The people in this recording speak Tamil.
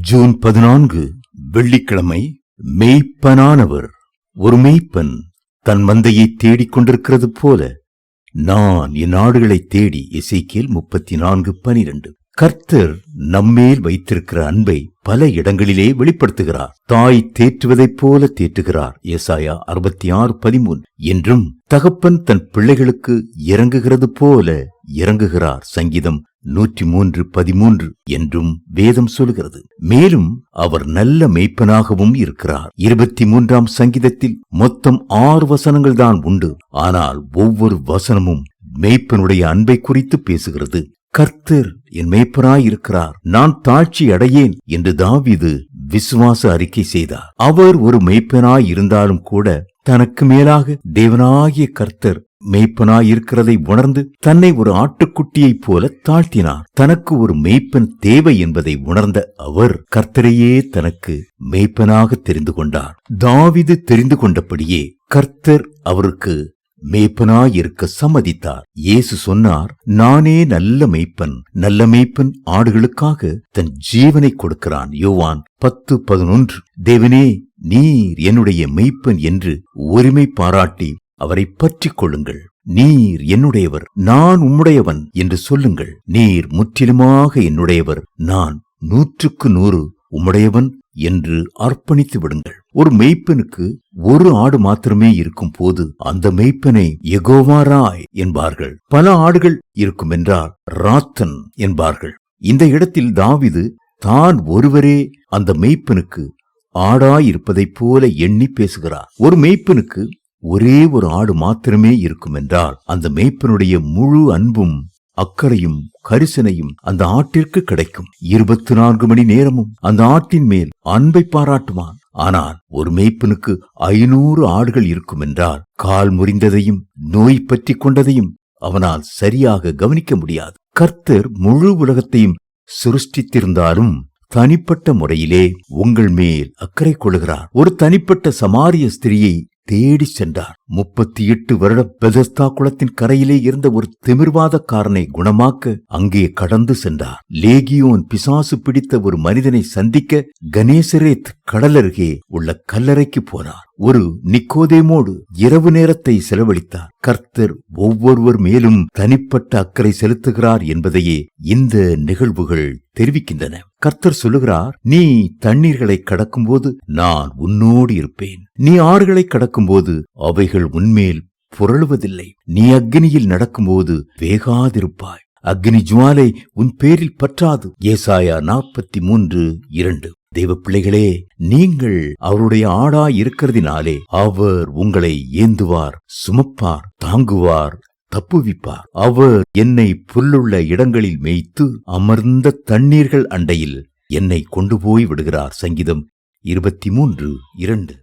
ஜூன் பதினான்கு வெள்ளிக்கிழமை மெய்ப்பனானவர். ஒரு மெய்ப்பன் தன் மந்தையை தேடிக் கொண்டிருக்கிறது போல நான் என் ஆடுகளை தேடி இசைக்கேல் முப்பத்தி நான்கு பனிரெண்டு. கர்த்தர் நம்மேல் வைத்திருக்கிற அன்பை பல இடங்களிலே வெளிப்படுத்துகிறார். தாய் தேற்றுவதைப் போல தேற்றுகிறார். ஏசாயா அறுபத்தி ஆறு பதிமூன்று. என்றும் தகப்பன் தன் பிள்ளைகளுக்கு இறங்குகிறது போல இறங்குகிறார் சங்கீதம் நூற்றி மூன்று பதிமூன்று என்றும் வேதம் சொல்கிறது. மேலும் அவர் நல்ல மெய்ப்பனாகவும் இருக்கிறார். இருபத்தி மூன்றாம் சங்கீதத்தில் மொத்தம் ஆறு வசனங்கள் தான் உண்டு. ஆனால் ஒவ்வொரு வசனமும் மெய்ப்பனுடைய அன்பை குறித்து பேசுகிறது. கர்த்தர் என் மேய்ப்பராய் இருக்கிறார் நான் தாழ்ச்சி அடையேன் என்று தாவிது விசுவாச அறிக்கை செய்தார். அவர் ஒரு மெய்ப்பனாய் இருந்தாலும் கூட தனக்கு மேலாக தேவனாகிய கர்த்தர் மெய்ப்பனாய் இருக்கிறதை உணர்ந்து தன்னை ஒரு ஆட்டுக்குட்டியைப் போல தாழ்த்தினார். தனக்கு ஒரு மெய்ப்பன் தேவை என்பதை உணர்ந்த அவர் கர்த்தரையே தனக்கு மெய்ப்பனாக தெரிந்து கொண்டார். தாவிது தெரிந்து கொண்டபடியே கர்த்தர் அவருக்கு மேய்ப்பனாயிருக்க சம்மதித்தார். இயேசு சொன்னார் நானே நல்ல மெய்ப்பன் நல்ல மெய்ப்பன் ஆடுகளுக்காக தன் ஜீவனை கொடுக்கிறான். யோவான் பத்து பதினொன்று. தேவனே நீர் என்னுடைய மெய்ப்பன் என்று உரிமை பாராட்டி அவரை பற்றிக் கொள்ளுங்கள். நீர் என்னுடையவர் நான் உம்முடையவன் என்று சொல்லுங்கள். நீர் முற்றிலுமாக என்னுடையவர் நான் நூற்றுக்கு நூறு உம்முடையவன் என்று அர்ப்பணித்து விடுங்கள். ஒரு மெய்ப்பனுக்கு ஒரு ஆடு மாத்திரமே இருக்கும் போது அந்த மெய்ப்பனை எகோவாராய் என்பார்கள். பல ஆடுகள் இருக்கும் என்றால் ராத்தன் என்பார்கள். இந்த இடத்தில் தாவிது தான் ஒருவரே அந்த மெய்ப்பனுக்கு ஆடாயிருப்பதைப் போல எண்ணி பேசுகிறார். ஒரு மெய்ப்பனுக்கு ஒரே ஒரு ஆடு மாத்திரமே இருக்கும் என்றால் அந்த மெய்ப்பனுடைய முழு அன்பும் அக்கறையும் கரிசனையும் அந்த ஆட்டிற்கு கிடைக்கும். இருபத்தி நான்கு மணி நேரமும் அந்த ஆட்டின் மேல் அன்பை பாராட்டுவான். ஆனால் ஒரு மேய்ப்பனுக்கு ஐநூறு ஆடுகள் இருக்கும் என்றால் கால் முறிந்ததையும் நோய் பற்றி கொண்டதையும் அவனால் சரியாக கவனிக்க முடியாது. கர்த்தர் முழு உலகத்தையும் சிருஷ்டித்திருந்தாலும் தனிப்பட்ட முறையிலே உங்கள் மேல் அக்கறை கொள்கிறார். ஒரு தனிப்பட்ட சமாரிய ஸ்திரியை தேடி சென்றார் முப்பத்தி எட்டு வருடம் பெதஸ்தா குளத்தின் கரையிலே இருந்த ஒரு திமிர்வாதக்காரனை குணமாக்க அங்கே கடந்து சென்றார் லேகியோன் பிசாசு பிடித்த ஒரு மனிதனை சந்திக்க கணேசரேத் கடலருகே உள்ள கல்லறைக்கு போனார் ஒரு நிக்கோதேமோடு இரவு நேரத்தை செலவழித்தார். கர்த்தர் ஒவ்வொருவர் மேலும் தனிப்பட்ட அக்கறை செலுத்துகிறார் என்பதையே இந்த நிகழ்வுகள் தெரிவிக்கின்றன. கர்த்தர் சொல்லுகிறார் நீ தண்ணீர்களை கடக்கும்போது நான் உன்னோடு இருப்பேன். நீ ஆறுகளை கடக்கும்போது அவைகள் உன்மேல் புரளுவதில்லை. நீ அக்னியில் நடக்கும்போது வேகாதிருப்பாய். அக்னி ஜுவாலை உன் பேரில் பற்றாது. ஏசாயா நாற்பத்தி மூன்று இரண்டு. தேவ பிள்ளைகளே நீங்கள் அவருடைய ஆடா இருக்கிறதினாலே அவர் உங்களை ஏந்துவார் சுமப்பார் தாங்குவார் தப்புவிப்பார். அவர் என்னை புல்லுள்ள இடங்களில் மேய்த்து அமர்ந்த தண்ணீர்கள் அண்டையில் என்னை கொண்டு போய் விடுகிறார். சங்கீதம் இருபத்தி மூன்று இரண்டு.